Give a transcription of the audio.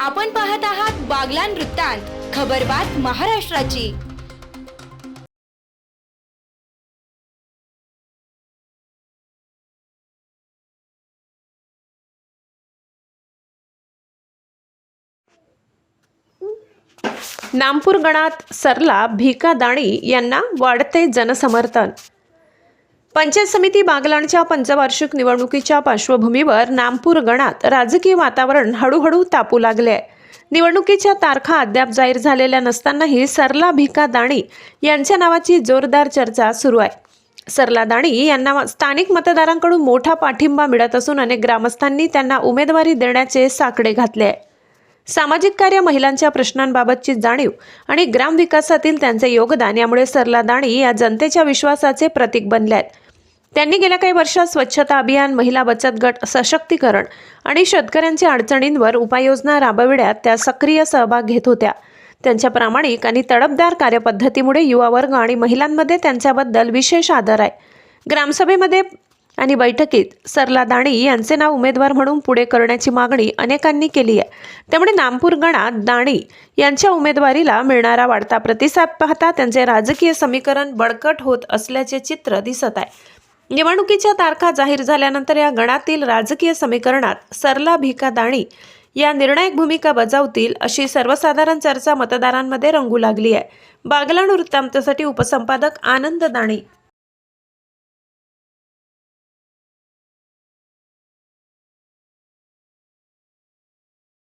आपण पाहत आहात बागलान वृत्तांत खबरबात महाराष्ट्राची. नामपूर गणात सरला भिका दाणी यांना वाढते जनसमर्थन. पंचायत समिती बागलाणच्या पंचवार्षिक निवडणुकीच्या पार्श्वभूमीवर नामपूर गणात राजकीय वातावरण हळूहळू तापू लागले. आहे निवडणुकीच्या तारखा अद्याप जाहीर झालेल्या नसतानाही सरला भिका दाणी यांच्या नावाची जोरदार चर्चा सुरू आहे. सरला दाणी यांना स्थानिक मतदारांकडून मोठा पाठिंबा मिळत असून अनेक ग्रामस्थांनी त्यांना उमेदवारी देण्याचे साकडे घातले आहे. सामाजिक कार्य महिलांच्या प्रश्नांबाबतची जाणीव आणि ग्रामविकासातील त्यांचे योगदान यामुळे सरला दाणी या जनतेच्या विश्वासाचे प्रतीक बनले आहेत त्यांनी गेल्या काही वर्षात स्वच्छता अभियान महिला बचत गट सशक्तीकरण आणि शेतकऱ्यांच्या अडचणींवर उपाययोजना राबविण्यात त्या सक्रिय सहभाग घेत होत्या. त्यांच्या प्रामाणिक आणि तडपदार कार्यपद्धतीमुळे युवा वर्ग आणि महिलांमध्ये त्यांच्याबद्दल विशेष आदर आहे. ग्रामसभेमध्ये आणि बैठकीत सरला दाणी यांचे नाव उमेदवार म्हणून पुढे करण्याची मागणी अनेकांनी केली आहे. त्यामुळे नामपूर गणात दाणी यांच्या उमेदवारीला मिळणारा वाढता प्रतिसाद पाहता त्यांचे राजकीय समीकरण बळकट होत असल्याचे चित्र दिसत आहे. निवडणुकीच्या तारखा जाहीर झाल्यानंतर या गणातील राजकीय समीकरणात सरला भिका दाणी या निर्णायक भूमिका बजावतील अशी सर्वसाधारण चर्चा मतदारांमध्ये रंगू लागली आहे. बागलाण वृत्तांतासाठी उपसंपादक आनंद दाणी.